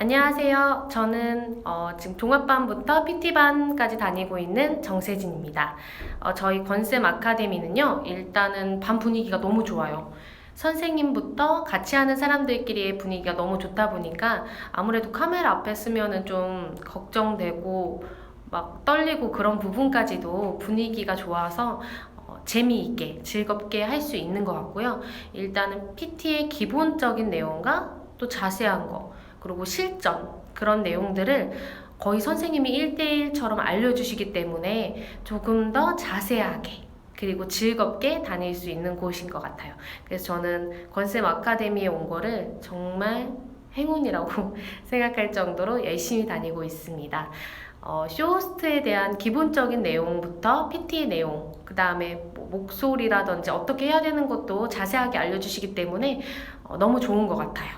안녕하세요. 저는 어, 지금 종합반부터 PT반까지 다니고 있는 정세진입니다. 어, 저희 건쌤 아카데미는요, 일단은 반 분위기가 너무 좋아요. 선생님부터 같이 하는 사람들끼리의 분위기가 너무 좋다 보니까 아무래도 카메라 앞에 쓰면은 좀 걱정되고 막 떨리고 그런 부분까지도 분위기가 좋아서 어, 재미있게 즐겁게 할 수 있는 것 같고요. 일단은 PT의 기본적인 내용과 또 자세한 거 그리고 실전 그런 내용들을 거의 선생님이 1대1처럼 알려주시기 때문에 조금 더 자세하게 그리고 즐겁게 다닐 수 있는 곳인 것 같아요. 그래서 저는 건쌤 아카데미에 온 거를 정말 행운이라고 생각할 정도로 열심히 다니고 있습니다. 어, 쇼호스트에 대한 기본적인 내용부터 PT 내용, 그 다음에 뭐 목소리라든지 어떻게 해야 되는 것도 자세하게 알려주시기 때문에 어, 너무 좋은 것 같아요.